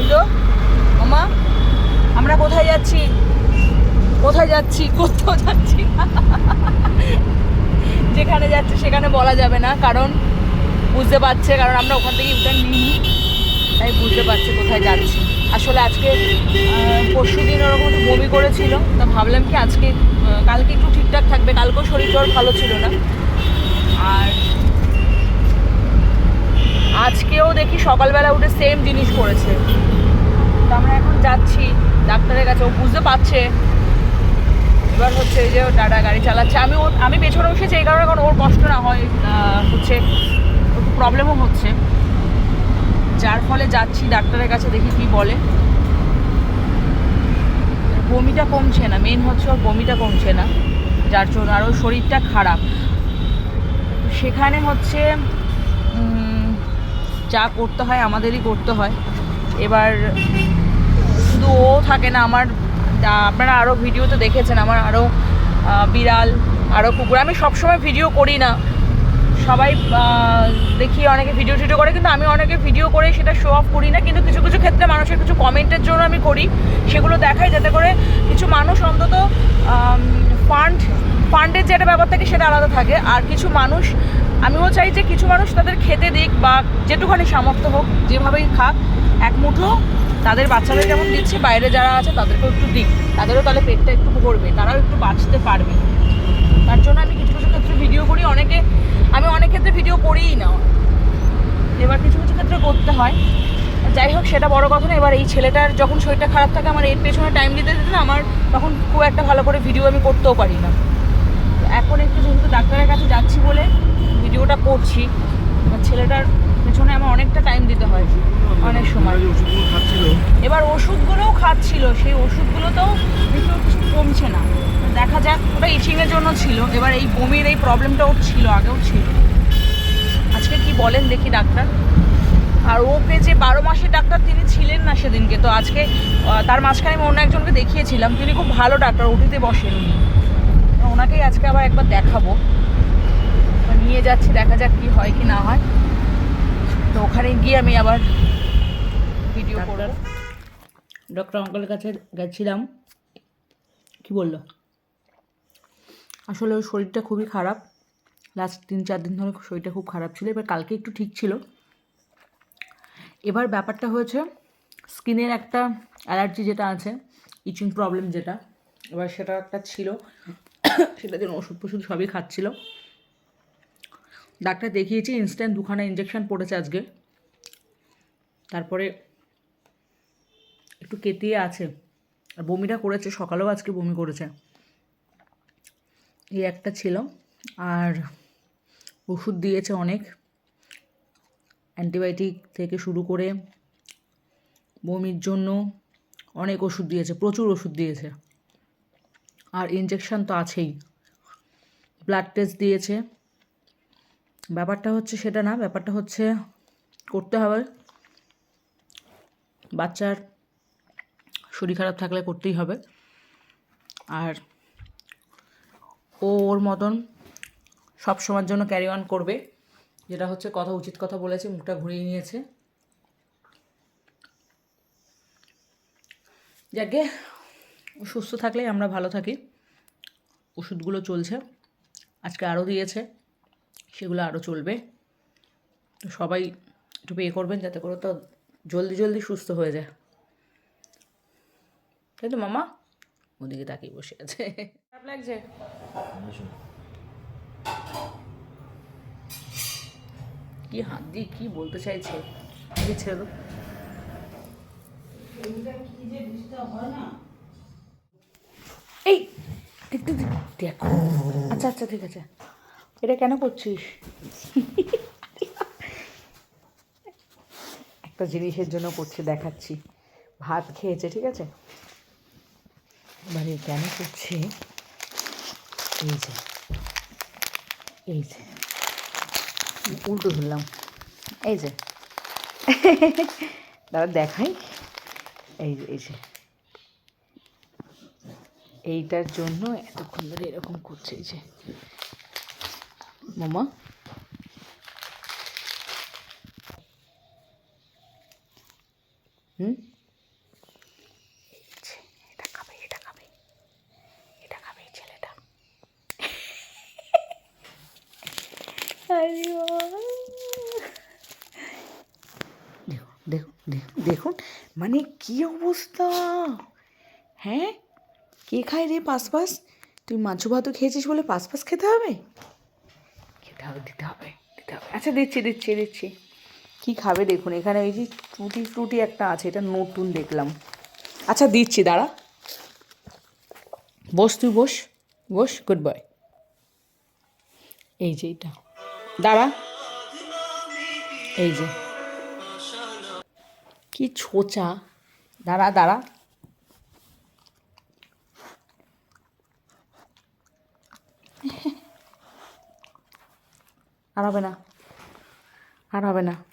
বুঝলো মামা আমরা কোথায় যাচ্ছি? কোথায় যাচ্ছি? কোথাও যাচ্ছি যেখানে যাচ্ছি সেখানে বলা যাবে না, কারণ বুঝতে পারছে, কারণ আমরা ওখান থেকে ইউটার্ন নিইনি, তাই বুঝতে পারছে কোথায় যাচ্ছি। আসলে আজকে পরশু দিন ওরকম একটু বমি করেছিল, তা ভাবলাম কি আজকে কালকে একটু ঠিকঠাক থাকবে, কালকেও শরীর জ্বর ভালো ছিল না। আর আজকেও দেখি সকালবেলা উঠে সেম জিনিস করেছে। তো আমরা এখন যাচ্ছি ডাক্তারের কাছে, ও বুঝতে পারছে। এবার হচ্ছে এই যে ও টাটা গাড়ি চালাচ্ছে। আমি ওর, আমি পেছনে বসেছি এই কারণে কারণ ওর কষ্ট না হয় হচ্ছে প্রবলেমও হচ্ছে। যার ফলে যাচ্ছি ডাক্তারের কাছে, দেখি কি বলে। বমিটা কমছে না মেন হচ্ছে ওর বমিটা কমছে না। যার জন্য আর ওর শরীরটা খারাপ। সেখানে হচ্ছে যা করতে হয়, আমাদেরই করতে হয়। এবার শুধু ও থাকে না, আমার আপনারা আরও ভিডিওতে দেখেছেন, আমার আরও বিড়াল আরও কুকুর। আমি সবসময় ভিডিও করি না। সবাই দেখি অনেকে ভিডিও টিডিও করে, কিন্তু আমি অনেকে ভিডিও করে সেটা শো অফ করি না। কিন্তু কিছু কিছু ক্ষেত্রে মানুষের কিছু কমেন্টের জন্য আমি করি। সেগুলো দেখাই যাতে করে কিছু মানুষ অন্তত ফান্ড ফান্ডের যে একটা ব্যাপার থাকে সেটা আলাদা থাকে। আর কিছু মানুষ আমিও চাই যে কিছু মানুষ তাদের খেতে দিক বা যেটুখানি সামর্থ্য হোক, যেভাবেই খাক, এক মুঠো তাদের বাচ্চাদের যেমন দিচ্ছে, বাইরে যারা আছে তাদেরকেও একটু দিক। তাদেরও তাহলে পেটটা একটু ভরবে, তারাও একটু বাঁচতে পারবে। তার জন্য আমি কিছু কিছু ক্ষেত্রে ভিডিও করি, অনেকে, আমি অনেক ক্ষেত্রে ভিডিও করিই না। এবার কিছু কিছু ক্ষেত্রে করতে হয়। যাই হোক, সেটা বড় কথা না, এবার এই ছেলেটার যখন শরীরটা খারাপ থাকে, আমার এর পেছনে টাইম দিতে দিতে না, আমার তখন খুব একটা ভালো করে ভিডিও আমি করতেও পারি না। এখন একটু যেহেতু ডাক্তারের কাছে যাচ্ছি বলে ভিডিওটা করছি এবার ছেলেটার পেছনে আমার অনেকটা টাইম দিতে হয় অনেক সময়। এবার ওষুধগুলোও খাচ্ছিল সেই ওষুধগুলোতেও কিছু কমছে না। দেখা যাক ওটা ইচিংয়ের জন্য ছিল এবার এই বমির এই প্রবলেমটা ওর ছিল আগেও ছিল। আজকে কি বলেন দেখি ডাক্তার। আর ওকে যে বারো মাসের ডাক্তার তিনি ছিলেন না সেদিনকে তো আজকে তার মাঝখানে আমি অন্য একজনকে দেখিয়েছিলাম তিনি খুব ভালো ডাক্তার ওটিতে বসেন উনি ওনাকেই আজকে আবার একবার দেখাবো। নিয়ে যাচ্ছি দেখা যাক কি হয় কি না হয়। তো ওখানে গিয়ে আমি আবার ভিডিও করব। ডক্টর অঙ্কলের কাছে গেছিলাম। কি বলল? আসলে ওর শরীরটা খুবই খারাপ। লাস্ট তিন চার দিন ধরে শরীরটা খুব খারাপ ছিল। এবার কালকে একটু ঠিক ছিল। এবার ব্যাপারটা হয়েছে স্কিনের একটা অ্যালার্জি যেটা আছে ইচিং প্রবলেম যেটা এবার সেটা একটা ছিল। সেটার জন্য ওষুধ ফষুধ সবই খাচ্ছিল। ডাক্তার দেখিয়েছি ইনস্ট্যান্ট দুখানা ইঞ্জেকশন পড়েছে আজকে। তারপরে একটু কেতিয়ে আছে। আর বমিটা করেছে, সকালেও আজকে বমি করেছে। এই একটা ছিল। আর ওষুধ দিয়েছে অনেক। অ্যান্টিবায়োটিক থেকে শুরু করে বমির জন্য অনেক ওষুধ দিয়েছে, প্রচুর ওষুধ দিয়েছে। আর ইঞ্জেকশন তো আছেই। ব্লাড টেস্ট দিয়েছে। ব্যাপারটা হচ্ছে সেটা না, ব্যাপারটা হচ্ছে করতে হবে। বাচ্চার শরীর খারাপ থাকলে করতেই হবে। আর ও ওর মতন সব সময়ের জন্য ক্যারি অন করবে, যেটা হচ্ছে কথা উচিত কথা বলেছে, মুখটা ঘুরিয়ে নিয়েছে। যাকে সুস্থ থাকলেই আমরা ভালো থাকি। ওষুধগুলো চলছে, আজকে আরও দিয়েছে। সেগুলো আরও চলবে। তো সবাই একটু পে করবেন যাতে করে তো জলদি জলদি সুস্থ হয়ে যায়। তাই তো মামা? ওদিকে তাকিয়ে বসে আছে। খারাপ লাগছে? কি হাত দিয়ে কি বলতে চাইছে? কি ছেলে এই দেখো। আচ্ছা আচ্ছা ঠিক আছে। এটা কেন করছিস? একটা জিনিসের জন্য করছে, দেখাচ্ছি। ভাত খেয়েছে, ঠিক আছে? এবারে কেন করছে? এই যে এই যে, উল্টো ধরলাম। এই যে, দাদা দেখাই। এই যে এই যে। এইটার জন্য এতক্ষণ ধরে এরকম করছে, এই যে। দেখুন দেখুন মানে কি অবস্থা? হ্যাঁ? কে খায় রে পাস পাস তুই মাছ ভাতও খেয়েছিস বলে পাস পাস খেতে হবে? দিতে হবে দিতে হবে আচ্ছা দিচ্ছি দিচ্ছি দিচ্ছি। কী খাবে দেখুন, এখানে ওই যে টুটি ফ্রুটি একটা আছে, এটা নতুন দেখলাম। আচ্ছা দিচ্ছি, দাঁড়া। বস, তুই বস বস গুড বয় এই যে এটা। দাঁড়া। এই যে। কি ছোচা। দাঁড়া দাঁড়া। আর হবে না। আর হবে না।